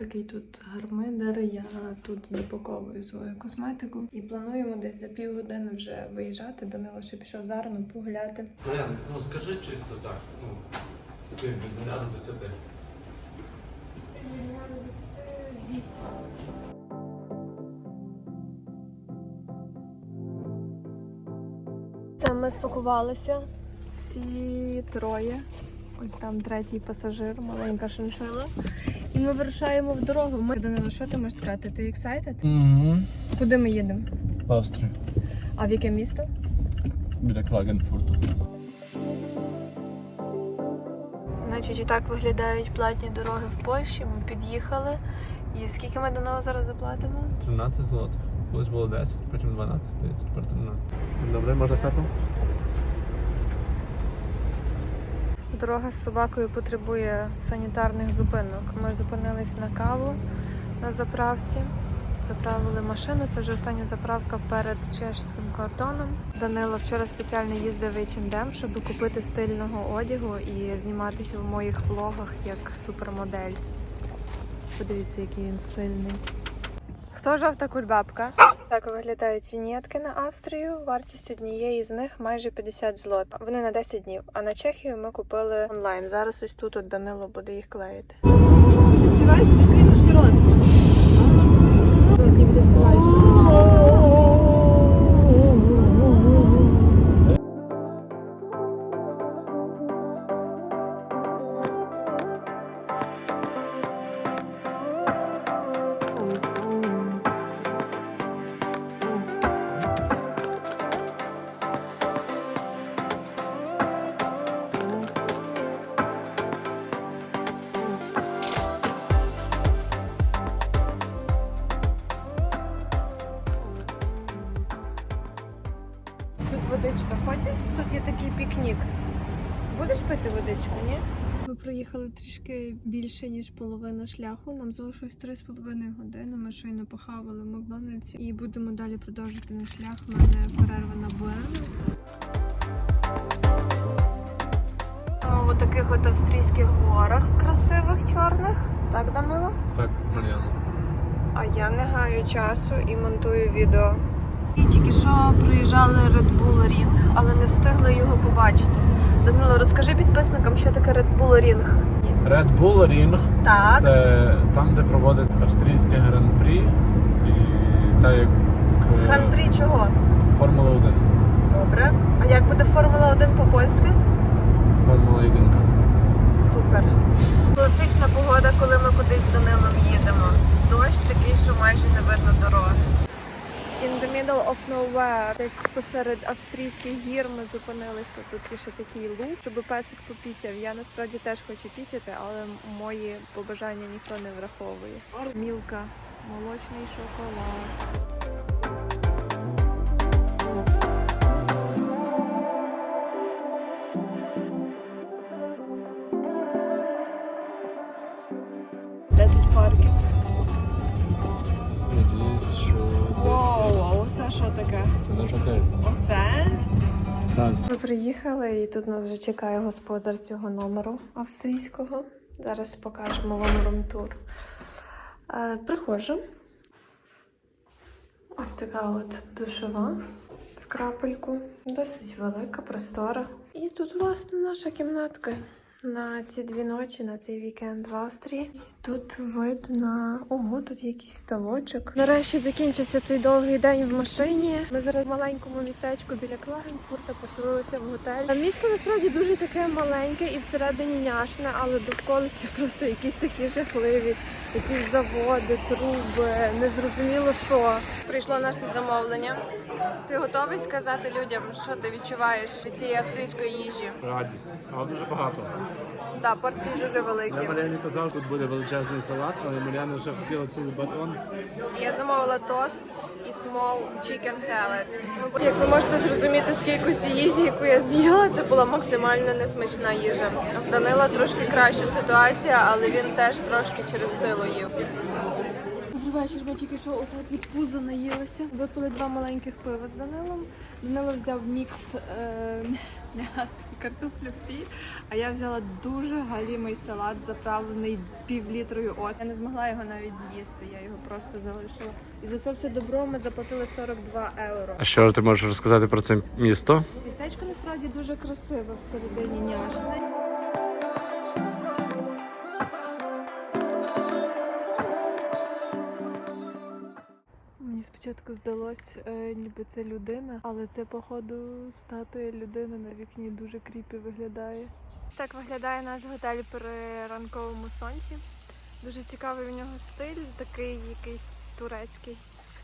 такий тут гармидер. Я тут допаковую свою косметику і плануємо десь за півгодини вже виїжджати. Данило ще пішов зарано погуляти. Мар'ян, ну скажи чисто так, ну, з тим від 0 до 10. Це ми спакувалися всі троє. Ось там третій пасажир, маленька шиншила. І ми вирушаємо в дорогу. Ми Данило, що ти можеш сказати? Ти excited? Угу. Куди ми їдемо? В Австрію. А в яке місто? Біля Клагенфурту. Значить, і так виглядають платні дороги в Польщі. Ми під'їхали. І скільки ми до нього зараз заплатимо? 13 злотих. Колись було 10, потім 12, здається, тепер 13. Добре, можна капу? Дорога з собакою потребує санітарних зупинок. Ми зупинились на каву на заправці. Заправили машину. Це вже остання заправка перед чешським кордоном. Данило вчора спеціально їздив H&M, щоб купити стильного одягу і зніматися в моїх влогах як супермодель. Подивіться, який він стильний. Хто жовта кульбабка? Так виглядають вінєтки на Австрію. Вартість однієї з них майже 50 злот. Вони на 10 днів. А на Чехію ми купили онлайн. Зараз ось тут от Данило буде їх клеїти. Ти співаєш Хочеш? Такий пікнік. Будеш пити водичку, ні? Ми проїхали трішки більше, ніж половина шляху. Нам залишилось 3,5 години. Ми щойно похавали в Макдональдсі і будемо далі продовжити наш шлях. У мене перерва на буену. У таких от австрійських горах красивих чорних. Так, Данило? Так, Мар'яна. А я не гаю часу і монтую відео. І тільки що проїжджали Red Bull Ring, але не встигли його побачити. Данило, розкажи підписникам, що таке Red Bull Ring. Red Bull Ring Так. це там, де проводять австрійське гран-прі. І так як е, Гран-прі чого? Формула 1. Добре. А як буде Формула 1 по-польськи? Формула 1. Супер. Класична погода, коли ми кудись з Данилом їдемо. Дощ такий, що майже не видно дороги. In the middle of nowhere, десь посеред австрійських гір ми зупинилися. Тут є ще такий луг, щоб песик попісяв. Я насправді теж хочу пісяти, але мої побажання ніхто не враховує. Мілка, молочний шоколад. А що таке? це наш готель. Оце? Так. Ми приїхали і тут нас вже чекає господар цього номеру австрійського. Зараз покажемо вам румтур. Е, приходжу. Ось така от душова в крапельку. Досить велика, простора. І тут, власне, наша кімнатка на ці дві ночі, на цей вікенд в Австрії. Тут вид на ого, тут якийсь ставочок. Нарешті закінчився цей довгий день в машині. Ми зараз в маленькому містечку біля Клагенфурта поселилися в готель. Місто насправді дуже таке маленьке і всередині няшне, але довколиці просто якісь такі жахливі, якісь заводи, труби, незрозуміло що. Прийшло наше замовлення. Ти готовий сказати людям, що ти відчуваєш від цієї австрійської їжі? Радість. Але дуже багато. Да, порції дуже великі. Я казав, що тут буде величезний салат, але Мар'яна вже хотіла цілий батон. Я замовила тост і small chicken salad. Як ви можете зрозуміти з кількості їжі, яку я з'їла, це була максимально несмачна їжа. В Данила трошки краща ситуація, але він теж трошки через силу їв. Вечір. Ми тільки що отак від пуза наїлися. Випили два маленьких пива з Данилом. Данило взяв мікст е, м'ясо і картоплю фрі, а я взяла дуже галімий салат, заправлений півлітрою оцту. Я не змогла його навіть з'їсти, я його просто залишила. І за це все добро ми заплатили 42 євро. А що ти можеш розказати про це місто? Містечко насправді дуже красиве всередині няшне. Спочатку здалось, е, ніби це людина, але це, походу, статуя людини на вікні дуже кріпі виглядає. Так виглядає наш готель при ранковому сонці. Дуже цікавий в нього стиль, такий якийсь турецький.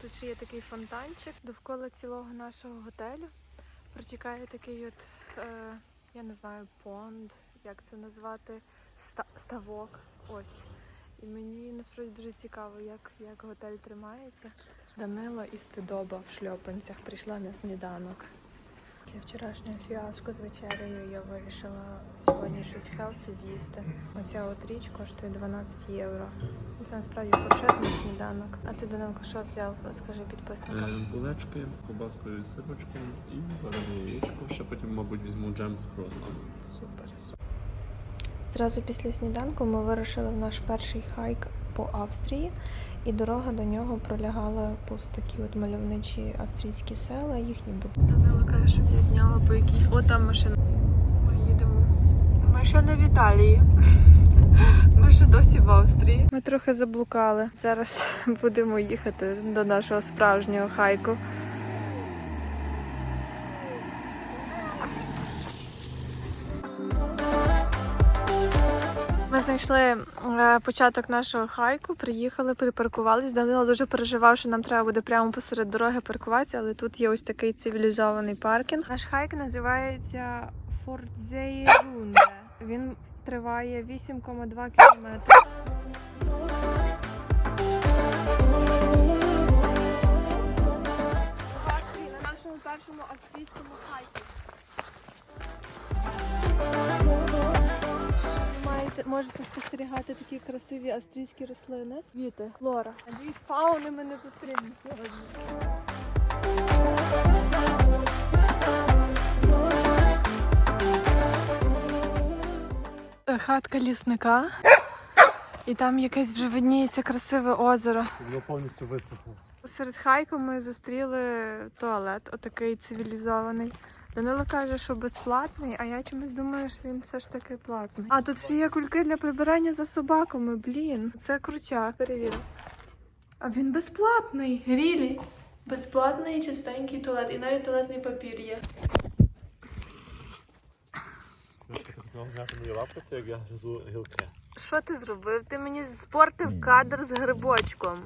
Тут ще є такий фонтанчик довкола цілого нашого готелю. Протікає такий от, е, я не знаю, понд, як це назвати, ста- ставок. Ось. І мені насправді дуже цікаво, як, як готель тримається. Данило і Стидоба в шльопанцях прийшла на сніданок. Після вчорашнього фіаско з вечерею я вирішила сьогодні щось хелсі з'їсти. Оця от річ коштує 12 євро. Це насправді фуршетний сніданок. А ти Данилко що взяв? Розкажи підписникам. Булечки, колбаскою і сирочком і варене яєчко. Ще потім, мабуть, візьму джем з круасаном. Супер. Зразу після сніданку ми вирушили в наш перший хайк по Австрії, і дорога до нього пролягала повз такі от мальовничі австрійські села, їхні будинки. Данила каже, щоб я зняла по якій. О, там машина. Ми їдемо. Ми ще не в Італії. Ми ще досі в Австрії. Ми трохи заблукали. Зараз будемо їхати до нашого справжнього хайку. Ми знайшли е, початок нашого хайку, приїхали, припаркувались. Данило дуже переживав, що нам треба буде прямо посеред дороги паркуватися, але тут є ось такий цивілізований паркінг. Наш хайк називається Фортзейрунде. Він триває 8,2 кілометри. На нашому першому австрійському хайку. Можете спостерігати такі красиві австрійські рослини. Квіти, флора. Надіюсь, фауни ми не зустрінемо сьогодні. Е, Хатка лісника. І там якесь вже видніється красиве озеро. Воно повністю висохло. Серед хайку ми зустріли туалет, отакий цивілізований. Данило каже, що безплатний, а я чомусь думаю, що він все ж таки платний. А тут ще є кульки для прибирання за собаками. Блін, це крутяк. Перевір. А він безплатний. Рілі. Безплатний чистенький туалет. І навіть туалетний папір є. Що ти зробив? Ти мені спортив кадр з грибочком.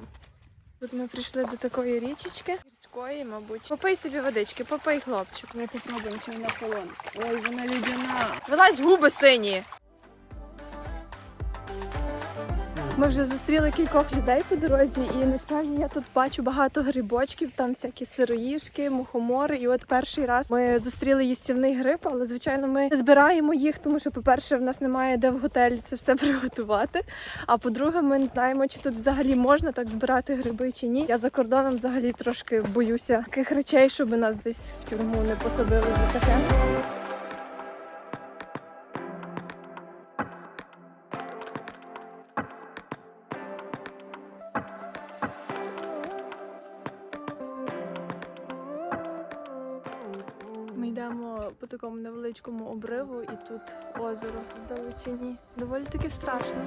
Тут ми прийшли до такої річечки гірської, мабуть. Попий собі водички, попий хлопчик. Ми попробуємо, чи вона холодна. Ой, вона лідяна. Вилазь губи сині. Ми вже зустріли кількох людей по дорозі, і насправді я тут бачу багато грибочків, там всякі сироїшки, мухомори. І от перший раз ми зустріли їстівний гриб, але звичайно ми збираємо їх, тому що, по-перше, в нас немає де в готелі це все приготувати. А по-друге, ми не знаємо, чи тут взагалі можна так збирати гриби чи ні. Я за кордоном взагалі трошки боюся таких речей, щоб нас десь в тюрму не посадили за таке. Невеличкому обриву, і тут озеро вдалечині. Доволі таки страшно.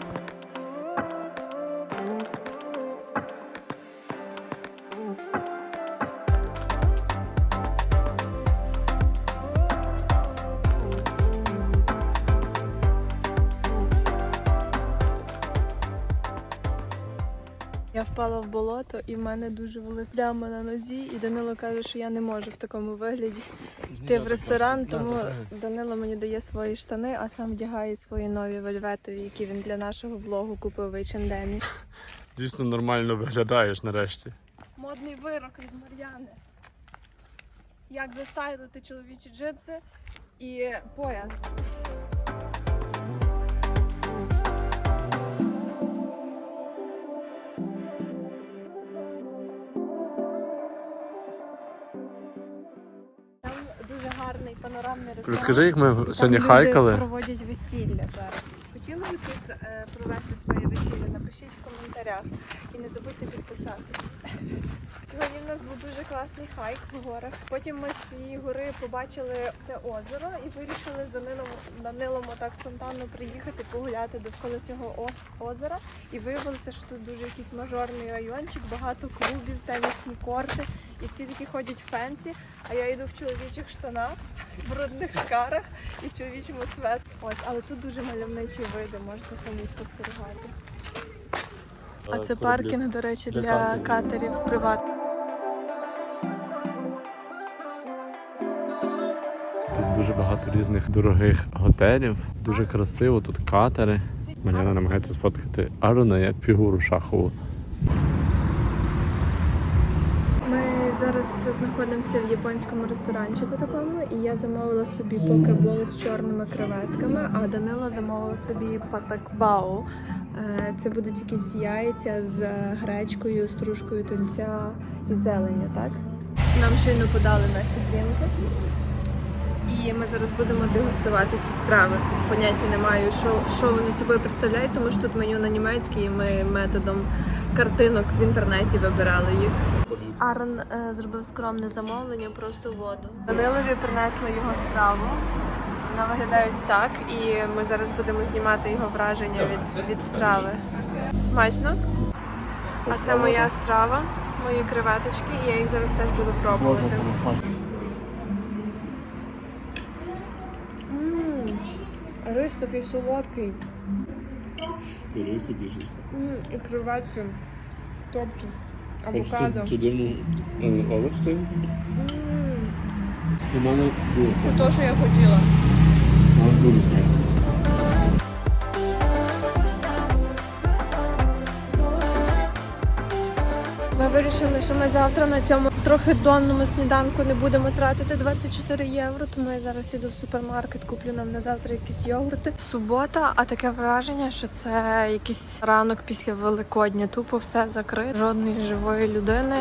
Я впала в болото, і в мене дуже велика пляма на нозі. І Данило каже, що я не можу в такому вигляді йти в ресторан, тому Данило мені дає свої штани, а сам вдягає свої нові вельветові, які він для нашого влогу купив в H&M. Дійсно нормально виглядаєш нарешті. Модний вирок від Мар'яни. Як застайлити чоловічі джинси і пояс. Розкажи, як ми Там сьогодні люди хайкали. проводять весілля зараз. Хотіли ви тут е, провести своє весілля? Напишіть в коментарях і не забудьте підписатися. Сьогодні в нас був дуже класний хайк в горах. Потім ми з цієї гори побачили це озеро і вирішили за нилом на нилом так спонтанно приїхати погуляти довкола цього озера. І виявилося, що тут дуже якийсь мажорний райончик, багато клубів, тенісні корти, і всі такі ходять фенсі. А я йду в чоловічих штанах, в брудних шкарах і в чоловічому свет. Ось, але тут дуже мальовничі види, можете самі спостерігати. А це паркінг, до речі, для для катерів. приватних. Тут дуже багато різних дорогих готелів, дуже красиво, тут катери. Маняна намагається сфоткати Арона як фігуру шахову. Ми зараз знаходимося в японському ресторанчику такому, і я замовила собі покебол з чорними креветками, а Данила замовила собі патакбао. Е, Це будуть якісь яйця з гречкою, стружкою тунця і зелені, так? Нам щойно подали наші дрінки. І ми зараз будемо дегустувати ці страви. Поняття не маю, що, що вони собою представляють, тому що тут меню на німецькій, і ми методом картинок в інтернеті вибирали їх. Арон е, зробив скромне замовлення, просто воду. Данилові принесли його страву. Ось так, і ми зараз будемо знімати його враження від, від страви. Смачно? А це моя страва, мої креветочки, і я їх зараз теж буду пробувати. Рис такий солодкий. Ти рису тішишся. І креветки. Топчик. Авокадо. Цю дивну овоч цей? У мене було. Це те, що я хотіла. Ми вирішили, що ми завтра на цьому трохи донному сніданку не будемо тратити 24 євро. Тому я зараз іду в супермаркет, куплю нам на завтра якісь йогурти. Субота, а таке враження, що це якийсь ранок після Великодня. Тупо все закрито, жодної живої людини.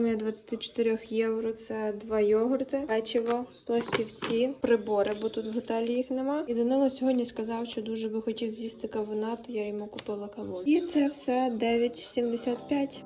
Економія 24 євро. Це два йогурти, печиво, пластівці, прибори, бо тут в готелі їх нема. І Данило сьогодні сказав, що дуже би хотів з'їсти кавуна, то я йому купила кавун. І це все 9,75.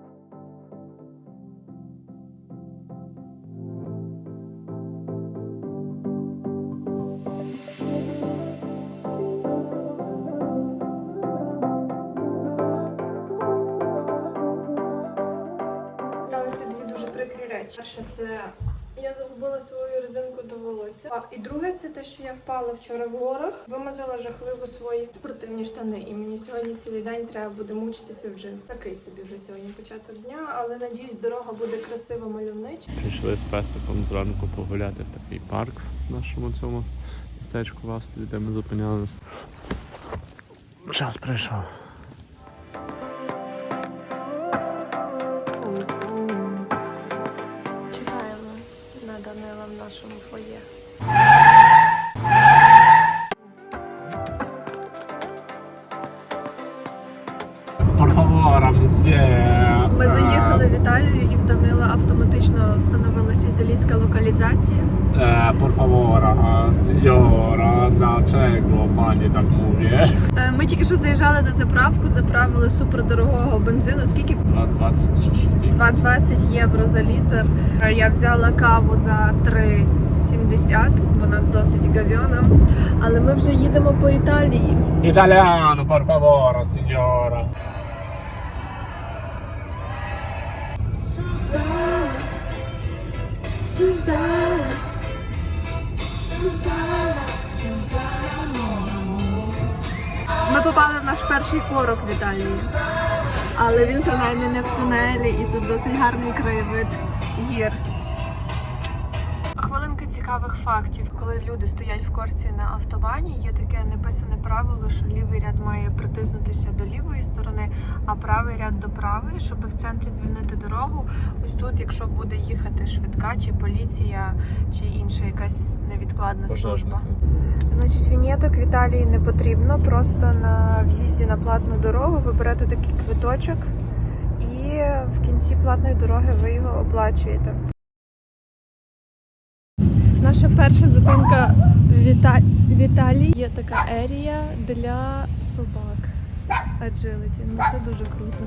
І друге, це те, що я впала вчора в горах, вимазала жахливо свої спортивні штани. І мені сьогодні цілий день треба буде мучитися в джинс. Такий собі вже сьогодні початок дня, але надіюсь, дорога буде красиво мальовнича. Прийшли з песиком зранку погуляти в такий парк в нашому цьому містечку в Австрії, де ми зупинялися. Час прийшов. Por favor, мсьє. Ми заїхали в Італію і в Данила автоматично встановилася італійська локалізація. Por favor, signora, dlaczego pani tak mówi? Е, Ми тільки що заїжджали на заправку, заправили супердорогого бензину. Скільки 2,20 2,20 євро за літр. Е, Я взяла каву за 3,70, вона досить гавьона. Але ми вже їдемо по Італії. Italiano, por favor, signora. Ми попали в наш перший корок в Італії. Але він принаймні не в тунелі і тут досить гарний краєвид гір. Цікавих фактів. Коли люди стоять в корці на автобані, є таке неписане правило, що лівий ряд має притиснутися до лівої сторони, а правий ряд до правої, щоб в центрі звільнити дорогу. Ось тут, якщо буде їхати швидка, чи поліція, чи інша якась невідкладна служба. Значить, вінєток в Італії не потрібно. Просто на в'їзді на платну дорогу ви берете такий квиточок, і в кінці платної дороги ви його оплачуєте. Наша перша зупинка в, Іта... в Італії є така ерія для собак. Agility. Ну це дуже круто.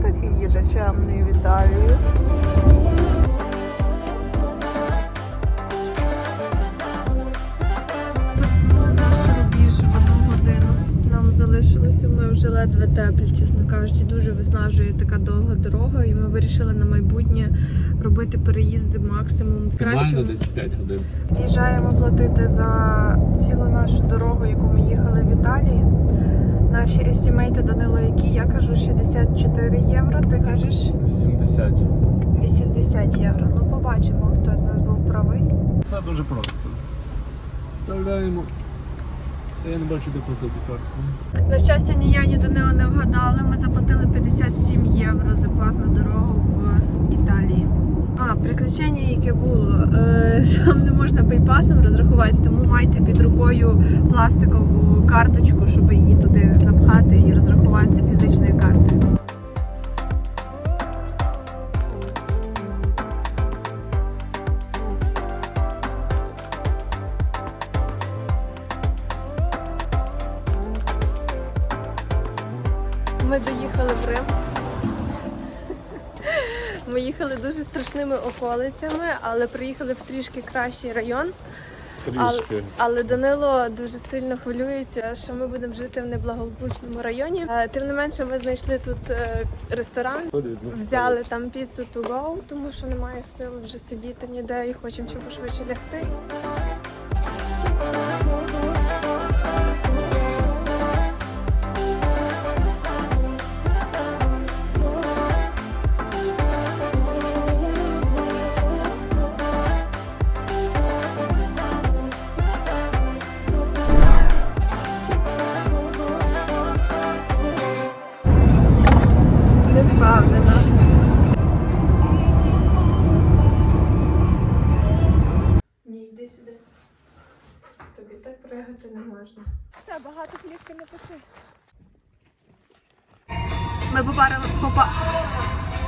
Хто такий їде чемний в Італію? Наш рубіж одну годину. Нам залишилося. Ми вже ледве теплі, чесно кажучи, дуже виснажує така довга дорога, і ми вирішили на майбутнє робити переїзди максимум Максимально десь 5 годин. З'їжджаємо платити за цілу нашу дорогу, яку ми їхали в Італії. Наші естімейти Данило, які я кажу 64 євро. Ти кажеш 70. 80 євро. Ну побачимо, хто з нас був правий. Все дуже просто. Вставляємо. Я не бачу, де платити карткою. На щастя, ні я, ні Данило не вгадали. Ми заплатили 57 євро за платну дорогу в Італії. А, приключення, яке було. Е, там не можна пейпасом розрахуватися, тому майте під рукою пластикову карточку, щоб її туди запхати і розрахуватися фізичною картою. Ми доїхали в Рим. Ми їхали дуже страшними околицями, але приїхали в трішки кращий район. Трішки. Але Данило дуже сильно хвилюється, що ми будемо жити в неблагополучному районі. Е, Тим не менше, ми знайшли тут е, ресторан, взяли там піцу to go, тому що немає сил вже сидіти ніде і хочемо щоб пошвидше лягти.